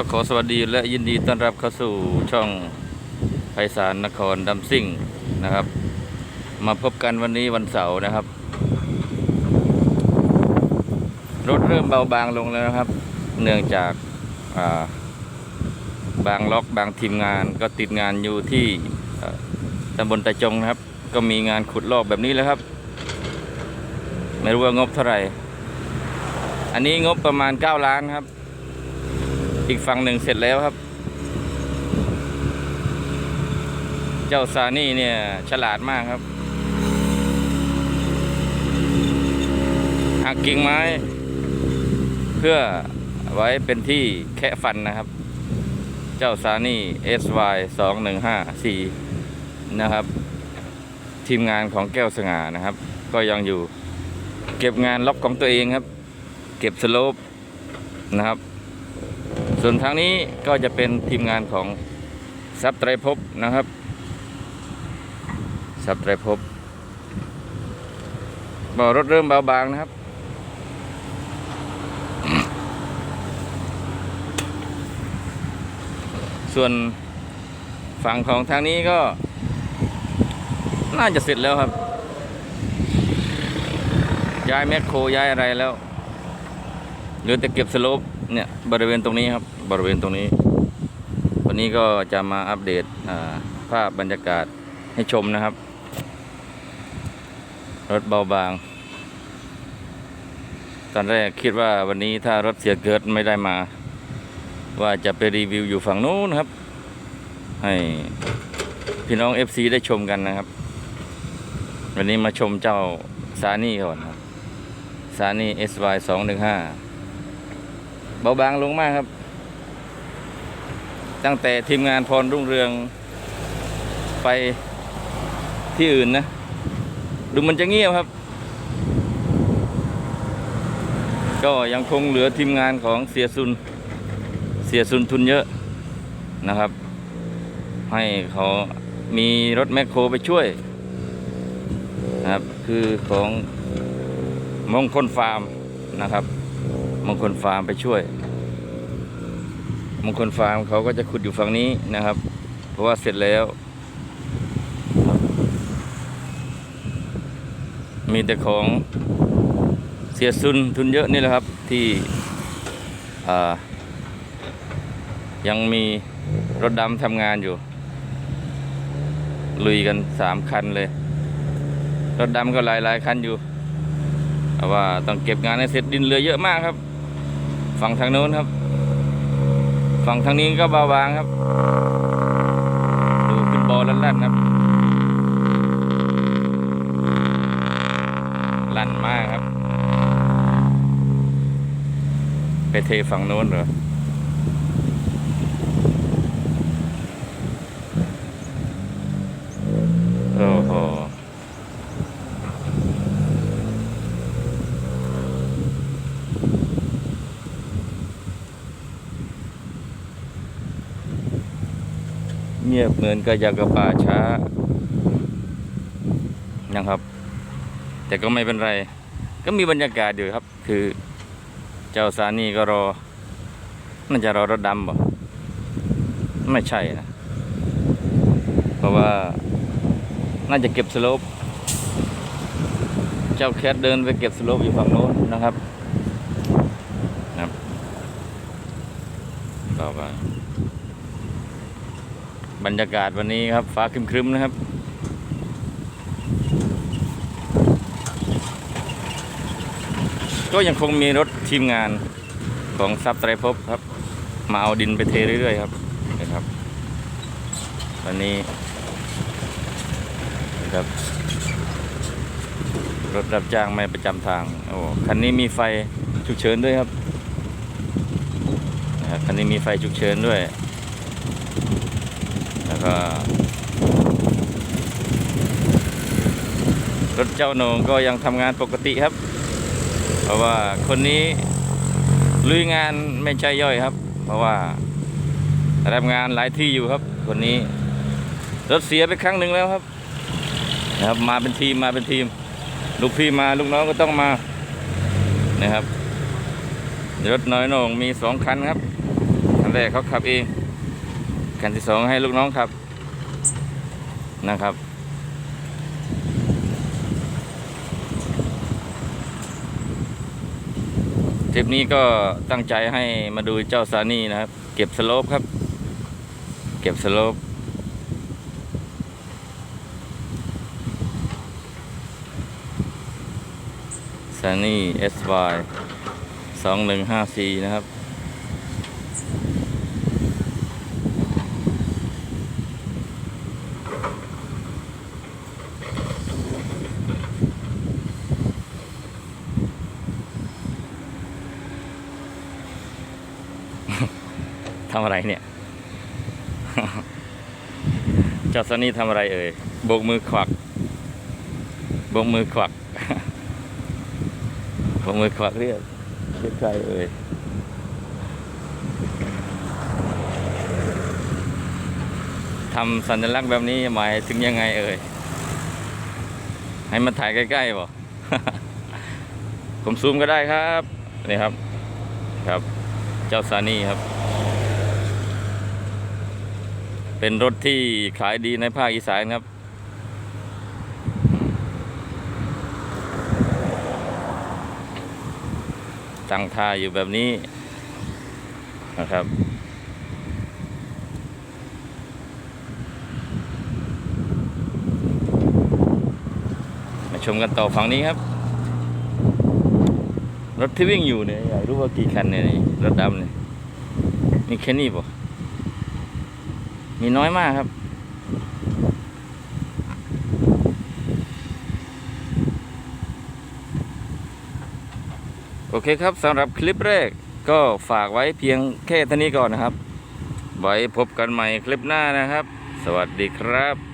ก็ขอสวัสดีและยินดีต้อนรับเข้าสู่ช่องไพศาลนครดำซิ่งนะครับ มาพบกันวันนี้วันเสาร์นะครับ รถเริ่มเบาบางลงแล้วนะครับ เนื่องจากาบางล็อกบางทีมงานก็ติดงานอยู่ที่ตำบลตะจงนะครับ ก็มีงานขุดลอกแบบนี้แล้วครับ ไม่รู้ว่างบเท่าไหร่ อันนี้งบประมาณ 9 ล้านครับ อีกฝั่งหนึ่งเสร็จแล้วครับ เจ้าซานี่เนี่ย ฉลาดมากครับ หักกิ่งไม้ เพื่อไว้เป็นที่แคะฟันนะครับ เจ้าซานี่ SY 2 1 5 4นะครับ ทีมงานของแก้วสง่านะครับ ก็ยังอยู่เก็บงานล็อกของตัวเองครับ เก็บสโลปนะครับ ส่วนทางนี้ก็จะเป็นทีมงานของซับไตรภพนะครับซับไตรภพบ่อรถเริ่มเบาบางนะครับ ส่วนฝั่งของทางนี้ก็ น่าจะเสร็จแล้วครับ ย้ายแมคโครย้ายอะไรแล้วเหลือแต่เก็บสโลป เนี่ยบริเวณตรงนี้ครับบริเวณตรงนี้ วันนี้ก็จะมาอัปเดตภาพบรรยากาศให้ชมนะครับ รถเบาบาง ตอนแรกคิดว่าวันนี้ถ้ารถเสียเกิดไม่ได้มา ว่าจะไปรีวิวอยู่ฝั่งนู้นครับ ให้พี่น้อง FC ได้ชมกันนะครับ วันนี้มาชมเจ้าซานี่ก่อนครับซานี่ SY 2 1 5 เบาบางลงมากครับ ตั้งแต่ทีมงานพรรุ่งเรืองไปที่อื่นนะ ดูมันจะเงียบครับ ก็ยังคงเหลือทีมงานของเสียซุน เสียซุนทุนเยอะนะครับ ให้เขามีรถแมคโครไปช่วยนะครับ คือของมงคลฟาร์มนะครับ มงคลฟาร์มไปช่วยมงคลฟาร์มเขาก็จะขุดอยู่ฝั่งนี้นะครับ เพราะว่าเสร็จแล้วมีแต่ของเสียซุนทุนเยอะนี่แหละครับที่ยังมีรถดำทำงานอยู่ ลุยกันสามคันเลย รถดำก็หลายหลายคันอยู่แต่ว่าต้องเก็บงานให้เสร็จดินเหลือเยอะมากครับ ฝั่งทางโน้นครับ ฝั่งทางนี้ก็เบาบางครับ ดูขึ้นบอลลั่นๆครับ ลั่นมากครับ ไปเทฝั่งโน้นเหรอ โอ้โห เงียบเหมือนกับยากระป่าช้านะครับ แต่ก็ไม่เป็นไร ก็มีบรรยากาศอยู่ครับ คือเจ้าสานีก็รอน่าจะรอรถดำบ่ไม่ใช่นะเพราะว่าน่าจะเก็บสโลปเจ้าแคทเดินไปเก็บสโลปอยู่ฝั่งโน้นนะครับนะครับต่อไป บรรยากาศวันนี้ครับฟ้าครึมๆนะครับ ก็ยังคงมีรถทีมงานของซับไตรภพครับ มาเอาดินไปเทเรื่อยๆครับนะครับวันนี้นะครับรถรับจ้างไม่ประจำทางโอ้คันนี้มีไฟฉุกเฉินด้วยครับนะครับคันนี้มีไฟฉุกเฉินด้วย แล้วก็รถเจ้าหนงก็ยังทำงานปกติครับ เพราะว่าคนนี้ลุยงานไม่ใช่ย่อยครับ เพราะว่ารับงานหลายที่อยู่ครับ คนนี้ รถเสียไปครั้งหนึ่งแล้วครับนะครับมาเป็นทีมมาเป็นทีม ลูกพี่มาลูกน้องก็ต้องมานะครับรถน้อยหนงมีสองคันครับคันแรกเขาขับเอง คันที่สองให้ลูกน้องขับนะครับ ทริปนี้ก็ตั้งใจให้มาดูเจ้าซานี่นะครับ เก็บสโลปครับ เก็บสโลปซานี่ SY สองหนึ่งห้าสี่นะครับ ทำอะไรเนี่ยเจ้าซันนี่ทำอะไรเอ่ยโบกมือขวักโบกมือขวักโบกมือขวักเรียกเรียกใครเอ่ยทำสัญลักษณ์แบบนี้หมายถึงยังไงเอ่ยให้มันถ่ายใกล้ๆบ่ผมซูมก็ได้ครับ นี่ครับ ครับ เจ้าซานี่ครับ เป็นรถที่ขายดีในภาคอีสานครับ ตั้งท่าอยู่แบบนี้นะครับ มาชมกันต่อฝั่งนี้ครับ รถที่วิ่งอยู่เนี่ยอยากรู้ว่ากี่คันเนี่ยรถดำเนี่ยมีแค่นี้ป่ะ มีน้อยมากครับ โอเคครับสำหรับคลิปแรกก็ฝากไว้เพียงแค่เท่านี้ก่อนนะครับ ไว้พบกันใหม่คลิปหน้านะครับ สวัสดีครับ